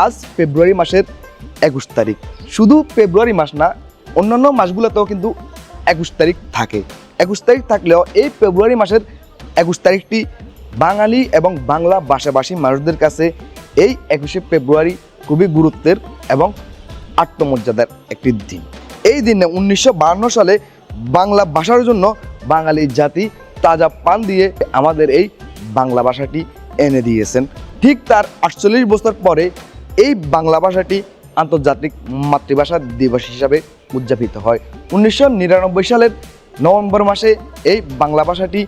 আজ ফেব্রুয়ারি মাসের একুশ তারিখ। শুধু ফেব্রুয়ারি মাস না, অন্যান্য মাসগুলোতেও কিন্তু একুশ তারিখ থাকে। একুশ তারিখ থাকলেও এই ফেব্রুয়ারি মাসের একুশ তারিখটি বাঙালি এবং বাংলা ভাষাভাষী মানুষদের কাছে এই একুশে ফেব্রুয়ারি খুবই গুরুত্বের এবং আত্মমর্যাদার একটি দিন। এই দিনে উনিশশো সালে বাংলা ভাষার জন্য বাঙালি জাতি তাজা পান দিয়ে আমাদের এই বাংলা ভাষাটি এনে দিয়েছেন। ঠিক তার আটচল্লিশ বছর পরে এই বাংলা ভাষাটি আন্তর্জাতিক মাতৃভাষা দিবস হিসাবে উদযাপিত হয়। উনিশশো নিরানব্বই সালের নভেম্বর মাসে এই বাংলা ভাষাটি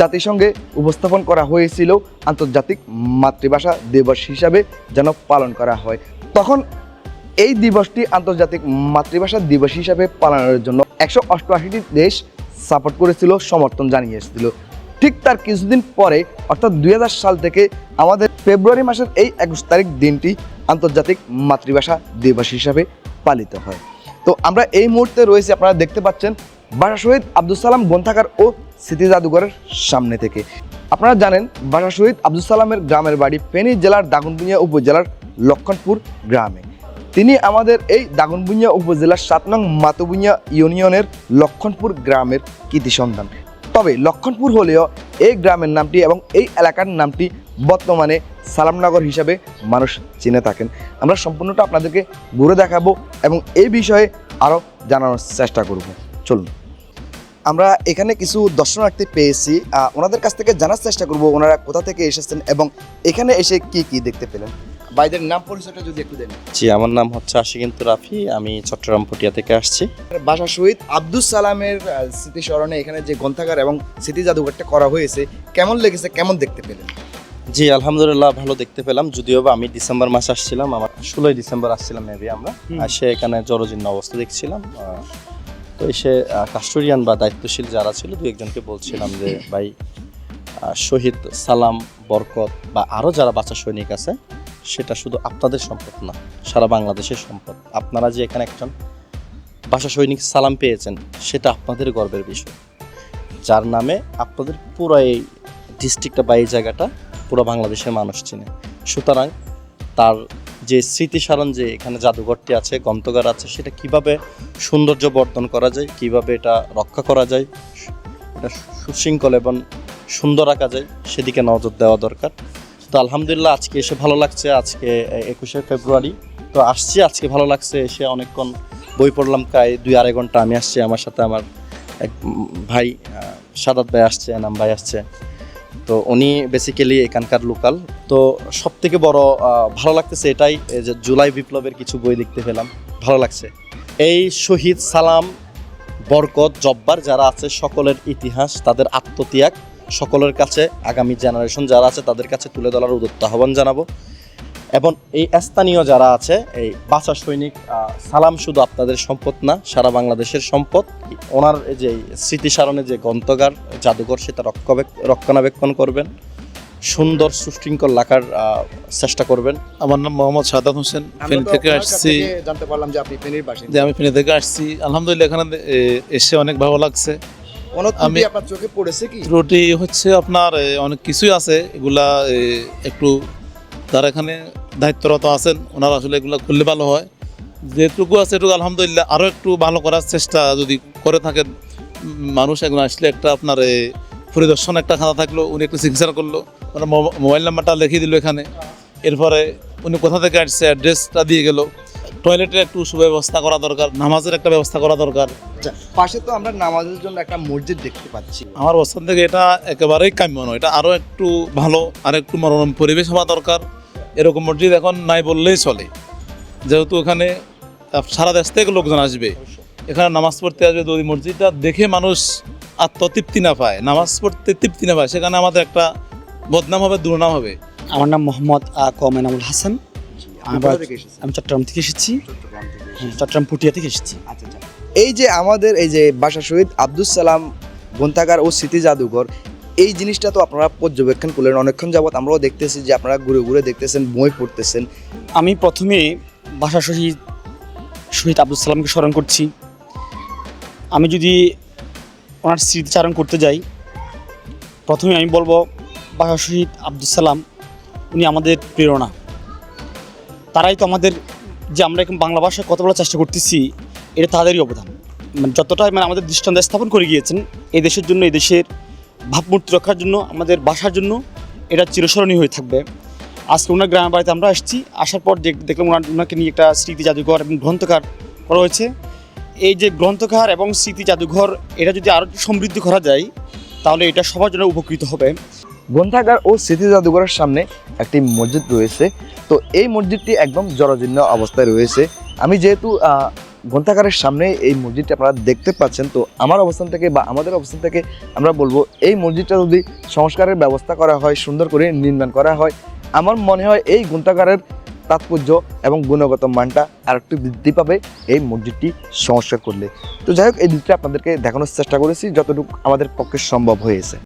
জাতিসংঘে উপস্থাপন করা হয়েছিল আন্তর্জাতিক মাতৃভাষা দিবস হিসাবে যেন পালন করা হয়। তখন এই দিবসটি আন্তর্জাতিক মাতৃভাষা দিবস হিসাবে পালনের জন্য একশো অষ্টআশিটি দেশ সাপোর্ট করেছিল, সমর্থন জানিয়েছিল। ঠিক তার কিছুদিন পরে, অর্থাৎ দুই হাজার সাল থেকে আমাদের ফেব্রুয়ারি মাসের এই একুশ তারিখ দিনটি আন্তর্জাতিক মাতৃভাষা দিবস হিসাবে পালিত হয়। তো আমরা এই মুহূর্তে রয়েছি, আপনারা দেখতে পাচ্ছেন, বাসা শহীদ আব্দুল সালাম গ্রন্থাগার ও স্মৃতি জাদুঘরের সামনে থেকে। আপনারা জানেন, বাসা শহীদ আব্দুল সালামের গ্রামের বাড়ি ফেনী জেলার দাগনভূঞা উপজেলার লক্ষণপুর গ্রামে। তিনি আমাদের এই দাগনভূঞা উপজেলার সাত নং মাতভূঞা ইউনিয়নের লক্ষণপুর গ্রামের কৃতি সন্তান। তবে লক্ষণপুর হলেও এই গ্রামের নামটি এবং এই এলাকার নামটি বর্তমানে সালামনগর হিসাবে মানুষ চিনে থাকেন। আমরা সম্পূর্ণটা আপনাদেরকে ঘুরে দেখাবো এবং এই বিষয়ে আরও জানানোর চেষ্টা করব। চলুন। আমরা এখানে কিছু দর্শনার্থী পেয়েছি। ওনাদের কাছ থেকে জানার চেষ্টা করব, ওনারা কোথা থেকে এসেছেন এবং এখানে এসে কি কি দেখতে পেলেন? বাইদের নাম পরিচয়টা যদি একটু দেন। জি আমার নাম হচ্ছে আশিকিন্তু রাফি আমি চট্টগ্রাম পটিয়া থেকে আসছি। বাসা শহীদ আব্দুল সালামের আহ, স্মৃতি স্মরণে এখানে যে গ্রন্থাগার এবং স্মৃতি জাদুঘরটা করা হয়েছে কেমন লেগেছে কেমন দেখতে পেলেন? জি আলহামদুলিল্লাহ ভালো দেখতে পেলাম। যদিও বা আমি ডিসেম্বর মাসে আসছিলাম আমার ষোলোই ডিসেম্বর আসছিলাম মেবি আমরা। আসে এখানে জরজীর্ণ অবস্থা দেখছিলাম। তো এসে কাস্টোরিয়ান বা দায়িত্বশীল যারা ছিল দু একজনকে বলছিলাম যে ভাই শহীদ সালাম বরকত বা আরও যারা বাচ্চা সৈনিক আছে সেটা শুধু আপনাদের সম্পদ না, সারা বাংলাদেশের সম্পদ। আপনারা যে এখানে একজন ভাষা সৈনিক সালাম পেয়েছেন, সেটা আপনাদের গর্বের বিষয়। যার নামে আপনাদের পুরো এই ডিস্ট্রিক্টটা বা এই জায়গাটা পুরো বাংলাদেশের মানুষ চিনে। সুতরাং তার যে স্মৃতিসারণ যে এখানে জাদুঘরটি আছে গ্রন্থগার আছে, সেটা কীভাবে সৌন্দর্য বর্ধন করা যায়, কীভাবে এটা রক্ষা করা যায়, এটা সুশৃঙ্খল এবং সুন্দর রাখা যায় সেদিকে নজর দেওয়া দরকার। তো আলহামদুলিল্লাহ আজকে এসে ভালো লাগছে, আজকে একুশে ফেব্রুয়ারি। তো আসছি, আজকে ভালো লাগছে, এসে অনেকক্ষণ বই পড়লাম, প্রায় দুই আড়াই ঘণ্টা আমি আসছি, আমার সাথে আমার এক ভাই সাদাত ভাই আসছে, এনাম ভাই আসছে। তো উনি বেসিক্যালি এখানকার লোকাল তো সব থেকে বড় ভালো লাগতেছে এটাই যে জুলাই বিপ্লবের কিছু বই লিখতে পেলাম, ভালো লাগছে। এই শহীদ সালাম বরকত জব্বার যারা আছে, সকলের ইতিহাস, তাদের আত্মত্যাগ সকলের কাছে আগামী জেনারেশন যারা আছে তাদের কাছে তুলে ধরার উদত্ত আহ্বান জানাব। এবং এই স্থানীয় যারা আছে এই বাচা সৈনিক আহ, সালাম শুধু আপনাদের সম্পদ না সারা বাংলাদেশের সম্পদ। ওনার এই যে স্মৃতিসারণে যে গ্রন্থগার জাদুঘর সেটা রক্ষাবেক- রক্ষণাবেক্ষণ করবেন। সুন্দর সুশৃঙ্খল রাখার আহ, চেষ্টা করবেন। আমার নাম মোহাম্মদ সাদাত হোসেন ফেনী থেকে আসছি। জানতে পারলাম যে আপনি ফেনীর বাসিন্দা। আমি ফেনী থেকে আসছি। আলহামদুলিল্লাহ এখানে এসে অনেক ভালো লাগছে। আমি- আপনার চোখে পড়েছে কি? ত্রুটি হচ্ছে আপনার অনেক কিছুই আছে। এগুলা একটু যারা এখানে দায়িত্বরত আছেন ওনারা আসলে এগুলো করলে ভালো হয়। যেটুকু আছে এটুকু আলহামদুলিল্লাহ আরও একটু ভালো করার চেষ্টা যদি করে থাকেন মানুষ এখন আসলে একটা আপনার পরিদর্শন একটা খাতা থাকল উনি একটু চিকিৎসা করল ওনার মোবাইল নাম্বারটা লিখিয়ে দিল এখানে। এরপরে উনি কোথা থেকে আসছে অ্যাড্রেসটা দিয়ে গেল। টয়লেটের একটু সুব্যবস্থা করা দরকার নামাজের একটা ব্যবস্থা করা দরকার। আচ্ছা, পাশে তো আমরা নামাজের জন্য একটা মসজিদ দেখতে পাচ্ছি। আমার অবস্থান থেকে এটা একেবারেই কাম্য নয় এটা আরও একটু ভালো আর একটু মনোরম পরিবেশ হওয়া দরকার। এরকম মসজিদ এখন নাই বললেই চলে। যেহেতু এখানে সারা দেশ থেকে লোকজন আসবে। এখানে নামাজ পড়তে আসবে যদি মসজিদটা দেখে মানুষ আত্মতৃপ্তি না পায়। নামাজ পড়তে তৃপ্তি না পায় সেখানে আমাদের একটা বদনাম হবে দুর্নাম হবে। আমার নাম মোহাম্মদ আ, ক এনামুল হাসান। আমি চট্টগ্রাম থেকে এসেছি। চট্টগ্রাম পুটিয়া থেকে এসেছি। আচ্ছা আচ্ছা। এই যে আমাদের এই যে বাসা শহীদ আব্দুল সালাম গ্রন্থাগার ও স্মৃতি জাদুঘর এই জিনিসটা তো আপনারা পর্যবেক্ষণ করলেন। অনেকক্ষণ যাবত আমরাও দেখতেছি যে আপনারা ঘুরে ঘুরে দেখতেছেন বই পড়তেছেন। আমি প্রথমে ভাষা শহীদ শহীদ আব্দুল সালামকে স্মরণ করছি। আমি যদি ওনার স্মৃতিচারণ করতে যাই প্রথমে আমি বলব ভাষা শহীদ আব্দুল সালাম উনি আমাদের প্রেরণা। তারাই তো আমাদের যে আমরা এখন বাংলা ভাষায় কথা বলার চেষ্টা করতেছি, এটা তাদেরই অবদান। মানে যতটাই মানে আমাদের দৃষ্টান্ত স্থাপন করে গিয়েছেন, এই দেশের জন্য, এই দেশের ভাবমূর্তি রক্ষার জন্য, আমাদের বাসার জন্য এটা চিরস্মরণীয় হয়ে থাকবে। আজকে ওনার গ্রামের বাড়িতে আমরা আসছি, আসার পর দেখ- দেখলাম ওনার ওনাকে নিয়ে একটা স্মৃতি জাদুঘর এবং গ্রন্থকার করা হয়েছে। এই যে গ্রন্থকার এবং স্মৃতি জাদুঘর, এটা যদি আরও সমৃদ্ধ করা যায়, তাহলে এটা সবার জন্য উপকৃত হবে। গ্রন্থাগার ও স্মৃতি জাদুঘরের সামনে একটি মসজিদ রয়েছে। তো এই মসজিদটি একদম জরাজীর্ণ অবস্থায় রয়েছে। আমি যেহেতু গ্রন্থাগারের সামনে এই মসজিদটি আপনারা দেখতে পাচ্ছেন, তো আমার অবস্থান থেকে বা আমাদের অবস্থান থেকে আমরা বলব, এই মসজিদটা যদি সংস্কারের ব্যবস্থা করা হয়, সুন্দর করে নির্মাণ করা হয়, আমার মনে হয় এই গ্রন্থাগারের তাৎপর্য এবং গুণগত মানটা আর একটু বৃদ্ধি পাবে এই মসজিদটি সংস্কার করলে। তো যাই হোক, এই দিকটা আপনাদেরকে দেখানোর চেষ্টা করেছি, যতটুকু আমাদের পক্ষে সম্ভব হয়েছে।